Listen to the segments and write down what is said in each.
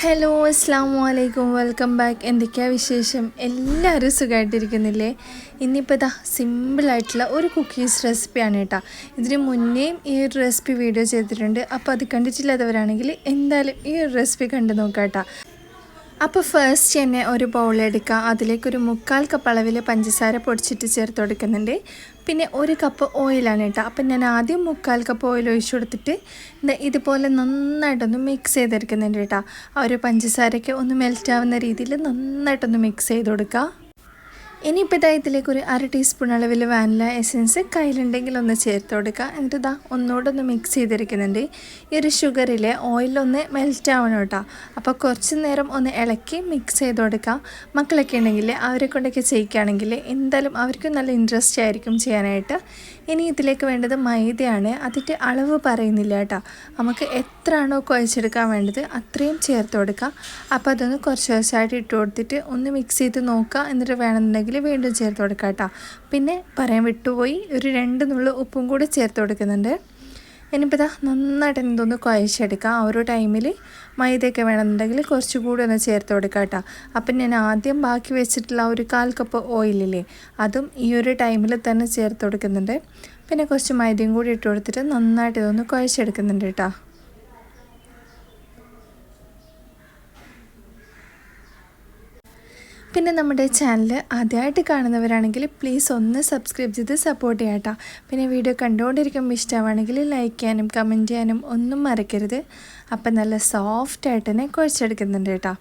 Hello അസ്സാം വലൈക്കും welcome back എന്തൊക്കെയാണ് വിശേഷം? എല്ലാവരും സുഖമായിട്ടിരിക്കുന്നില്ലേ ഇന്നിപ്പോൾ ഇതാ സിമ്പിളായിട്ടുള്ള ഒരു കുക്കീസ് റെസിപ്പിയാണ് കേട്ടോ. ഇതിന് മുന്നേയും ഈ ഒരു റെസിപ്പി വീഡിയോ ചെയ്തിട്ടുണ്ട്. അപ്പോൾ അത് കണ്ടിട്ടില്ലാത്തവരാണെങ്കിൽ എന്തായാലും ഈ ഒരു റെസിപ്പി കണ്ടു നോക്കാം കേട്ടോ. അപ്പോൾ ഫസ്റ്റ് തന്നെ ഒരു ബൗൾ എടുക്കുക അതിലേക്കൊരു മുക്കാൽ കപ്പ് അളവിൽ പഞ്ചസാര പൊടിച്ചിട്ട് ചേർത്ത് കൊടുക്കുന്നുണ്ട്. പിന്നെ ഒരു കപ്പ് ഓയിലാണ് കേട്ടോ. അപ്പം ഞാൻ ആദ്യം മുക്കാൽ കപ്പ് ഓയിൽ ഒഴിച്ചു കൊടുത്തിട്ട് ഇതുപോലെ നന്നായിട്ടൊന്ന് മിക്സ് ചെയ്തെടുക്കുന്നുണ്ട് കേട്ടോ. ആ ഒരു പഞ്ചസാരയ്ക്ക് ഒന്ന് മെൽറ്റ് ആവുന്ന രീതിയിൽ നന്നായിട്ടൊന്ന് മിക്സ് ചെയ്ത് കൊടുക്കുക. ഇനിയിപ്പോൾ ഇതാ ഒരു അര ടീസ്പൂൺ അളവിൽ വാനില എസൻസ് കയ്യിലുണ്ടെങ്കിൽ ഒന്ന് ചേർത്ത് കൊടുക്കുക എന്നിട്ട് ഇതാ ഒന്നുകൂടെ ഒന്ന് മിക്സ് ചെയ്തിരിക്കുന്നുണ്ട് ഈ ഒരു ഷുഗറിലെ ഓയിലൊന്ന് മെൽറ്റ് ആവണം കേട്ടോ അപ്പോൾ കുറച്ച് നേരം ഒന്ന് ഇളക്കി മിക്സ് ചെയ്ത് കൊടുക്കുക മക്കളൊക്കെ ഉണ്ടെങ്കിൽ അവരെ കൊണ്ടൊക്കെ ചെയ്യിക്കുകയാണെങ്കിൽ എന്തായാലും അവർക്കും നല്ല ഇൻട്രസ്റ്റ് ആയിരിക്കും ചെയ്യാനായിട്ട്. ഇനി ഇതിലേക്ക് വേണ്ടത് മൈദയാണ്. അതിന്റെ അളവ് പറയുന്നില്ല കേട്ടോ. നമുക്ക് എത്രയാണോ കുഴച്ചെടുക്കാൻ വേണ്ടത് അത്രയും ചേർത്ത് കൊടുക്കുക അപ്പോൾ അതൊന്ന് കുറച്ച് കുറച്ചായിട്ട് ഇട്ട് കൊടുത്തിട്ട് ഒന്ന് മിക്സ് ചെയ്ത് നോക്കുക. എന്നിട്ട് വേണമെന്നുണ്ടെങ്കിൽ വീണ്ടും ചേർത്ത് കൊടുക്കുക കേട്ടോ. പിന്നെ പറയാൻ വിട്ടുപോയി. ഒരു രണ്ട് നുള്ളു ഉപ്പും കൂടി ചേർത്ത് കൊടുക്കുന്നുണ്ട്. ഇനിയിപ്പോൾ ഇതാ നന്നായിട്ട് എന്തൊന്ന് കുഴച്ചെടുക്കാം ആ ഒരു ടൈമിൽ മൈദയൊക്കെ വേണമെന്നുണ്ടെങ്കിൽ കുറച്ചുകൂടി ഒന്ന് ചേർത്ത് കൊടുക്കാം കേട്ടോ. അപ്പം ഞാൻ ആദ്യം ബാക്കി വെച്ചിട്ടുള്ള ഒരു കാൽ കപ്പ് ഓയിലില്ലേ അതും ഈ ഒരു ടൈമിൽ തന്നെ ചേർത്ത് കൊടുക്കുന്നുണ്ട്. പിന്നെ കുറച്ച് മൈദയും കൂടി ഇട്ട് കൊടുത്തിട്ട് നന്നായിട്ട് ഇതൊന്ന് കുഴച്ചെടുക്കുന്നുണ്ട് കേട്ടോ. പിന്നെ നമ്മുടെ ചാനൽ ആദ്യമായിട്ട് കാണുന്നവരാണെങ്കിൽ പ്ലീസ് ഒന്ന് സബ്സ്ക്രൈബ് ചെയ്ത് സപ്പോർട്ട് ചെയ്യാട്ടോ. പിന്നെ വീഡിയോ കണ്ടുകൊണ്ടിരിക്കുമ്പോൾ ഇഷ്ടമാണെങ്കിൽ ലൈക്ക് ചെയ്യാനും കമന്റ് ചെയ്യാനും ഒന്നും മറക്കരുത്. അപ്പം നല്ല സോഫ്റ്റായിട്ട് തന്നെ കുഴച്ചെടുക്കുന്നുണ്ട് കേട്ടോ.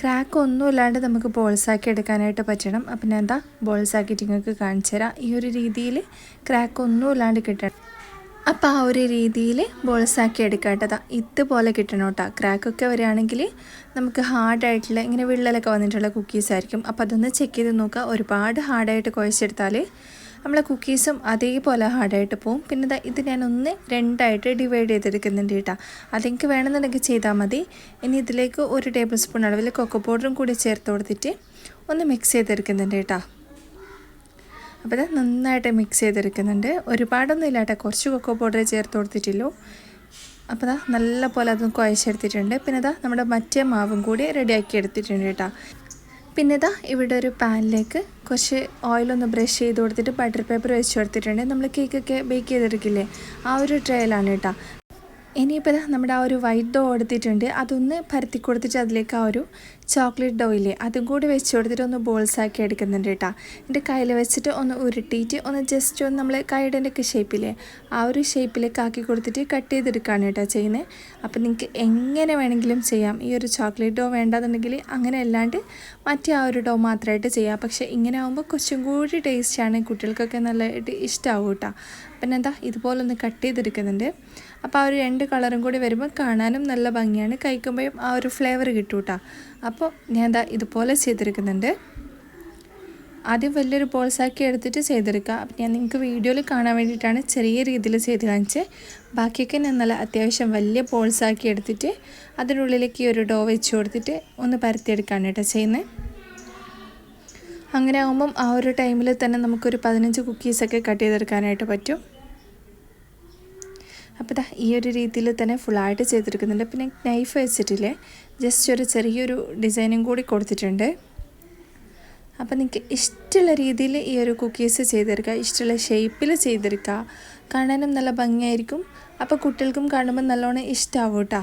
ക്രാക്ക് ഒന്നും ഇല്ലാണ്ട് നമുക്ക് ബോൾസാക്കി എടുക്കാനായിട്ട് പറ്റണം. അപ്പം ഞാൻ എന്താ ബോൾസാക്കിയിട്ട് നിങ്ങൾക്ക് കാണിച്ചു തരാം ഈ ഒരു രീതിയിൽ ക്രാക്ക് ഒന്നും ഇല്ലാണ്ട് കിട്ടണം. അപ്പോൾ ആ ഒരു രീതിയിൽ ബോൾസാക്കി എടുക്കേണ്ടതാ ഇതുപോലെ കിട്ടണം കേട്ടോ. ക്രാക്കൊക്കെ വരികയാണെങ്കിൽ നമുക്ക് ഹാർഡായിട്ടുള്ള ഇങ്ങനെ വിള്ളലൊക്കെ വന്നിട്ടുള്ള കുക്കീസ് ആയിരിക്കും. അപ്പോൾ അതൊന്ന് ചെക്ക് ചെയ്ത് നോക്കുക. ഒരുപാട് ഹാർഡായിട്ട് കുഴച്ചെടുത്താൽ നമ്മളെ കുക്കീസും അതേപോലെ ഹാർഡായിട്ട് പോവും. പിന്നെ ഇത് ഞാനൊന്ന് രണ്ടായിട്ട് ഡിവൈഡ് ചെയ്തെടുക്കുന്നുണ്ട് കേട്ടോ. അതെനിക്ക് വേണമെന്നുണ്ടെങ്കിൽ ചെയ്താൽ മതി. ഇനി ഇതിലേക്ക് ഒരു ടേബിൾ സ്പൂൺ അളവിൽ കൊക്കോ പൗഡറും കൂടി ചേർത്ത് കൊടുത്തിട്ട് ഒന്ന് മിക്സ് ചെയ്തെടുക്കുന്നുണ്ട് കേട്ടോ. അപ്പോൾ ഇത് നന്നായിട്ട് മിക്സ് ചെയ്തെടുക്കുന്നുണ്ട്. ഒരുപാടൊന്നും ഇല്ലാട്ടെ. കുറച്ച് കൊക്കോ പൗഡർ ചേർത്ത് കൊടുത്തിട്ടില്ലൂ അപ്പോൾ ഇതാ നല്ല പോലെ അതും കുഴച്ചെടുത്തിട്ടുണ്ട്. പിന്നെ ഇതാ നമ്മുടെ മറ്റേ മാവും കൂടി റെഡിയാക്കി എടുത്തിട്ടുണ്ട് കേട്ടോ. പിന്നെ ഇതാ ഇവിടെ ഒരു പാനിലേക്ക് കുറച്ച് ഓയിലൊന്ന് ബ്രഷ് ചെയ്ത് കൊടുത്തിട്ട് ബട്ടർ പേപ്പർ വെച്ച് കൊടുത്തിട്ടുണ്ട്. നമ്മൾ കേക്കൊക്കെ ബേക്ക് ചെയ്തെടുക്കില്ലേ? ആ ഒരു ട്രയലാണ് കേട്ടോ. ഇനിയിപ്പോൾ നമ്മുടെ ആ ഒരു വൈറ്റ് ഡോ എടുത്തിട്ടുണ്ട്. അതൊന്ന് പരത്തി കൊടുത്തിട്ട് അതിലേക്ക് ആ ഒരു ചോക്ലേറ്റ് ഡോ ഇല്ലേ അതും കൂടി വെച്ച് കൊടുത്തിട്ട് ഒന്ന് ബോൾസ് ആക്കി എടുക്കുന്നുണ്ട് കേട്ടോ എന്റെ കയ്യിൽ വെച്ചിട്ട് ഒന്ന് ഉരുട്ടിയിട്ട് ഒന്ന് ജസ്റ്റ് ഒന്ന് നമ്മൾ കൈയുടെ ഒക്കെ ഷേപ്പില്ലേ ആ ഒരു ഷേപ്പിലേക്ക് ആക്കി കൊടുത്തിട്ട് കട്ട് ചെയ്തെടുക്കുകയാണ് കേട്ടോ ചെയ്യുന്നത് അപ്പോൾ നിങ്ങൾക്ക് എങ്ങനെ വേണമെങ്കിലും ചെയ്യാം. ഈ ഒരു ചോക്ലേറ്റ് ഡോ വേണ്ടാന്നുണ്ടെങ്കിൽ അങ്ങനെ അല്ലാണ്ട് മറ്റേ ആ ഒരു ഡോ മാത്രമായിട്ട് ചെയ്യാം. പക്ഷേ ഇങ്ങനെ ആകുമ്പോൾ കുറച്ചും കൂടി ടേസ്റ്റാണ് കുട്ടികൾക്കൊക്കെ നല്ലതായിട്ട് ഇഷ്ടമാവും കേട്ടോ പിന്നെ എന്താ ഇതുപോലെ ഒന്ന് കട്ട് ചെയ്തെടുക്കുന്നുണ്ട്. അപ്പോൾ ആ ഒരു രണ്ട് കളറും കൂടി വരുമ്പോൾ കാണാനും നല്ല ഭംഗിയാണ്. കഴിക്കുമ്പോഴും ആ ഒരു ഫ്ലേവർ കിട്ടും കേട്ടോ അപ്പോൾ ഞാൻ എന്താ ഇതുപോലെ ചെയ്തിരിക്കുന്നുണ്ട്. ആദ്യം വലിയൊരു ബോൾസാക്കി എടുത്തിട്ട് ചെയ്തെടുക്കുക അപ്പം ഞാൻ നിങ്ങൾക്ക് വീഡിയോയിൽ കാണാൻ വേണ്ടിയിട്ടാണ് ചെറിയ രീതിയിൽ ചെയ്ത് കാണിച്ചത് ബാക്കിയൊക്കെ ഞാൻ നല്ല അത്യാവശ്യം വലിയ ബോൾസാക്കി എടുത്തിട്ട് അതിനുള്ളിലേക്ക് ഒരു ഡോ വെച്ച് കൊടുത്തിട്ട് ഒന്ന് പരത്തിയെടുക്കുകയാണ് കേട്ടോ ചെയ്യുന്നത് അങ്ങനെ ആകുമ്പം ആ ഒരു ടൈമിൽ തന്നെ നമുക്കൊരു പതിനഞ്ച് കുക്കീസൊക്കെ കട്ട് ചെയ്തെടുക്കാനായിട്ട് പറ്റും. അപ്പോൾ ഇതാ ഈ ഒരു രീതിയിൽ തന്നെ ഫുള്ളായിട്ട് ചെയ്തെടുക്കുന്നുണ്ട് പിന്നെ നൈഫ് വെച്ചിട്ടില്ലേ? ജസ്റ്റ് ഒരു ചെറിയൊരു ഡിസൈനും കൂടി കൊടുത്തിട്ടുണ്ട്. അപ്പോൾ നിങ്ങൾക്ക് ഇഷ്ടമുള്ള രീതിയിൽ ഈ ഒരു കുക്കീസ് ചെയ്തെടുക്കുക ഇഷ്ടമുള്ള ഷേപ്പിൽ ചെയ്തെടുക്കുക. കാണാനും നല്ല ഭംഗിയായിരിക്കും. അപ്പോൾ കുട്ടികൾക്കും കാണുമ്പോൾ നല്ലോണം ഇഷ്ടമാവും കേട്ടോ.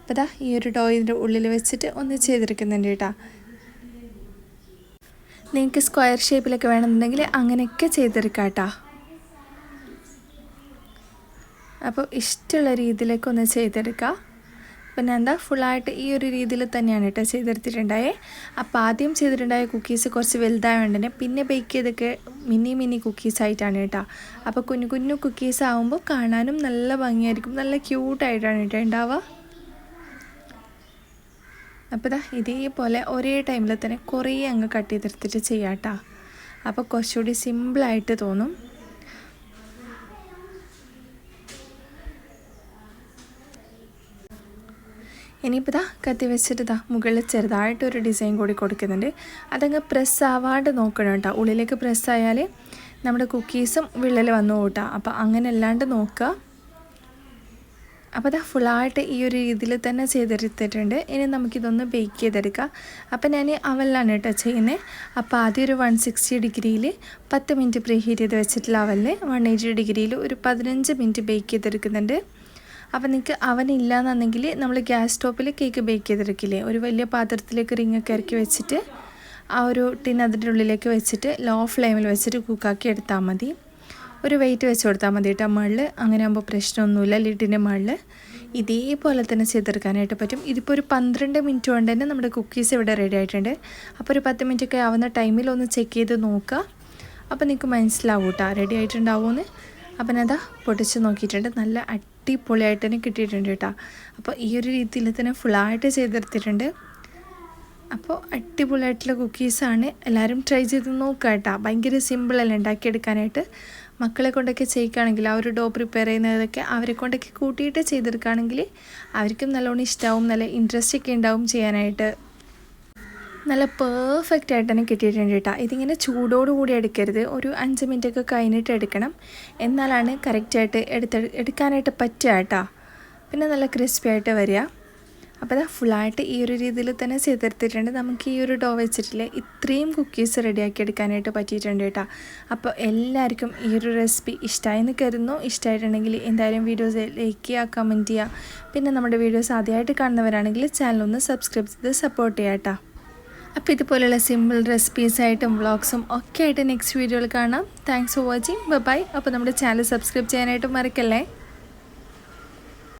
അപ്പോൾ ഇതാ ഈ ഒരു ടോയിന്റെ ഉള്ളിൽ വെച്ചിട്ട് ഒന്ന് ചെയ്തെടുക്കുന്നുണ്ട് കേട്ടോ. നിങ്ങൾക്ക് സ്ക്വയർ ഷേപ്പിലൊക്കെ വേണമെന്നുണ്ടെങ്കിൽ അങ്ങനെയൊക്കെ ചെയ്തെടുക്കാം കേട്ടോ. അപ്പോൾ ഇഷ്ടമുള്ള രീതിയിലേക്ക് ഒന്ന് ചെയ്തെടുക്കുക. പിന്നെ എന്താ ഫുള്ളായിട്ട് ഈ ഒരു രീതിയിൽ തന്നെയാണ് കേട്ടോ ചെയ്തെടുത്തിട്ടുണ്ടായേ. അപ്പോൾ ആദ്യം ചെയ്തിട്ടുണ്ടായ കുക്കീസ് കുറച്ച് വലുതായതുകൊണ്ട് തന്നെ പിന്നെ ബേക്ക് ചെയ്തൊക്കെ മിനി മിനി കുക്കീസ് ആയിട്ടാണ് കേട്ടോ. അപ്പോൾ കുഞ്ഞു കുഞ്ഞു കുക്കീസ് ആകുമ്പോൾ കാണാനും നല്ല ഭംഗിയായിരിക്കും നല്ല ക്യൂട്ടായിട്ടാണ് കേട്ടോ ഉണ്ടാവുക. അപ്പോൾ ഇതാ ഇതേപോലെ ഒരേ ടൈമിൽ തന്നെ കുറേ അങ്ങ് കട്ട് ചെയ്തെടുത്തിട്ട് ചെയ്യാം കേട്ടോ. അപ്പോൾ കുറച്ചുകൂടി സിമ്പിളായിട്ട് തോന്നും. ഇനിയിപ്പോൾ ഇതാ കത്തി വെച്ചിട്ട് ഇതാ മുകളിൽ ചെറുതായിട്ടൊരു ഡിസൈൻ കൂടി കൊടുക്കുന്നുണ്ട്. അതങ്ങ് പ്രസ് ആവാണ്ട് നോക്കണം കേട്ടോ. ഉള്ളിലേക്ക് പ്രസ് ആയാൽ നമ്മുടെ കുക്കീസും വിള്ളൽ വന്നു കൂട്ടാം. അപ്പോൾ അങ്ങനെ അല്ലാണ്ട് നോക്കുക അപ്പോൾ അതാ ഫുള്ളായിട്ട് ഈ ഒരു രീതിയിൽ തന്നെ ചെയ്തെടുത്തിട്ടുണ്ട്. ഇനി നമുക്കിതൊന്ന് ബേക്ക് ചെയ്തെടുക്കാം. അപ്പോൾ ഞാൻ അവലിലാണ് കേട്ടോ ചെയ്യുന്നത് അപ്പോൾ ആദ്യം ഒരു വൺ സിക്സ്റ്റി ഡിഗ്രിയിൽ പത്ത് മിനിറ്റ് പ്രീഹീറ്റ് ചെയ്ത് വെച്ചിട്ടുള്ള അവലിൽ വൺ എയ്റ്റി ഡിഗ്രിയിൽ ഒരു പതിനഞ്ച് മിനിറ്റ് ബേക്ക് ചെയ്തെടുക്കുന്നുണ്ട്. അപ്പോൾ നിങ്ങൾക്ക് അവൻ അവനില്ലാന്നുണ്ടെങ്കിൽ നമ്മൾ ഗ്യാസ് സ്റ്റോപ്പിൽ കേക്ക് ബേക്ക് ചെയ്തിരിക്കില്ലേ ഒരു വലിയ പാത്രത്തിലേക്ക് റിങ്ങൊക്കെ ഇറക്കി വെച്ചിട്ട് ആ ഒരു ടിൻ അതിന്റെ ഉള്ളിലേക്ക് വെച്ചിട്ട് ലോ ഫ്ലെയിമിൽ വെച്ചിട്ട് കുക്കാക്കി എടുത്താൽ മതി. ഒരു വെയിറ്റ് വെച്ച് കൊടുത്താൽ മതി കേട്ടോ മുകളിൽ അങ്ങനെ ആകുമ്പോൾ പ്രശ്നമൊന്നുമില്ല. ലിഡിന്റെ മുകളിൽ ഇതേപോലെ തന്നെ ചെയ്തെടുക്കാനായിട്ട് പറ്റും. ഇതിപ്പോൾ ഒരു പന്ത്രണ്ട് മിനിറ്റ് കൊണ്ട് തന്നെ നമ്മുടെ കുക്കീസ് ഇവിടെ റെഡി ആയിട്ടുണ്ട്. അപ്പോൾ ഒരു പത്ത് മിനിറ്റ് ഒക്കെ ആവുന്ന ടൈമിൽ ഒന്ന് ചെക്ക് ചെയ്ത് നോക്കുക അപ്പോൾ നിങ്ങൾക്ക് മനസ്സിലാവും കേട്ടോ റെഡി ആയിട്ടുണ്ടാവുമെന്ന് അപ്പം അതാ പൊട്ടിച്ച് നോക്കിയിട്ടുണ്ട്. നല്ല അടിപൊളിയായിട്ട് തന്നെ കിട്ടിയിട്ടുണ്ട് കേട്ടോ. അപ്പോൾ ഈ ഒരു രീതിയിൽ തന്നെ ഫുള്ളായിട്ട് ചെയ്തെടുത്തിട്ടുണ്ട്. അപ്പോൾ അടിപൊളിയായിട്ടുള്ള കുക്കീസാണ് എല്ലാവരും ട്രൈ ചെയ്ത് നോക്കുക കേട്ടോ. ഭയങ്കര സിമ്പിളല്ല ഉണ്ടാക്കിയെടുക്കാനായിട്ട് മക്കളെ കൊണ്ടൊക്കെ ചെയ്യിക്കുകയാണെങ്കിൽ ആ ഒരു ഡോ പ്രിപ്പയർ ചെയ്യുന്നതൊക്കെ അവരെ കൊണ്ടൊക്കെ കൂട്ടിയിട്ട് ചെയ്തെടുക്കുകയാണെങ്കിൽ അവർക്കും നല്ലോണം ഇഷ്ടമാവും നല്ല ഇൻട്രസ്റ്റ് ഒക്കെ ഉണ്ടാവും ചെയ്യാനായിട്ട്. നല്ല പെർഫെക്റ്റ് ആയിട്ട് തന്നെ കിട്ടിയിട്ടുണ്ട് കേട്ടോ ഇതിങ്ങനെ ചൂടോടുകൂടി എടുക്കരുത്. ഒരു അഞ്ച് മിനിറ്റ് ഒക്കെ കഴിഞ്ഞിട്ട് എടുക്കണം. എന്നാലാണ് കറക്റ്റായിട്ട് എടുത്ത് എടുക്കാനായിട്ട് പറ്റുക കേട്ടോ പിന്നെ നല്ല ക്രിസ്പി ആയിട്ട് വരിക. അപ്പോൾ ഇതാ ഫുള്ളായിട്ട് ഈ ഒരു രീതിയിൽ തന്നെ ചെയ്തെടുത്തിട്ടുണ്ട്. നമുക്ക് ഈ ഒരു ഡോ വെച്ചിട്ടില്ല ഇത്രയും കുക്കീസ് റെഡിയാക്കി എടുക്കാനായിട്ട് പറ്റിയിട്ടുണ്ട് കേട്ടോ അപ്പോൾ എല്ലാവർക്കും ഈ ഒരു റെസിപ്പി ഇഷ്ടമായി എന്ന് കരുതുന്നു. ഇഷ്ടമായിട്ടുണ്ടെങ്കിൽ എന്തായാലും വീഡിയോസ് ലൈക്ക് ചെയ്യുക കമന്റ് ചെയ്യുക. പിന്നെ നമ്മുടെ വീഡിയോസ് ആദ്യമായിട്ട് കാണുന്നവരാണെങ്കിൽ ചാനൽ ഒന്ന് സബ്സ്ക്രൈബ് ചെയ്ത് സപ്പോർട്ട് ചെയ്യാം കേട്ടോ അപ്പോൾ ഇതുപോലെയുള്ള സിമ്പിൾ റെസിപ്പീസ് റെസിപ്പീസായിട്ടും വ്ളോഗ്സും ഒക്കെ ആയിട്ട് നെക്സ്റ്റ് വീഡിയോയിൽ കാണാം. താങ്ക്സ് ഫോർ വാച്ചിങ് ബൈ അപ്പോൾ നമ്മുടെ ചാനൽ സബ്സ്ക്രൈബ് ചെയ്യാനായിട്ട് മറക്കല്ലേ?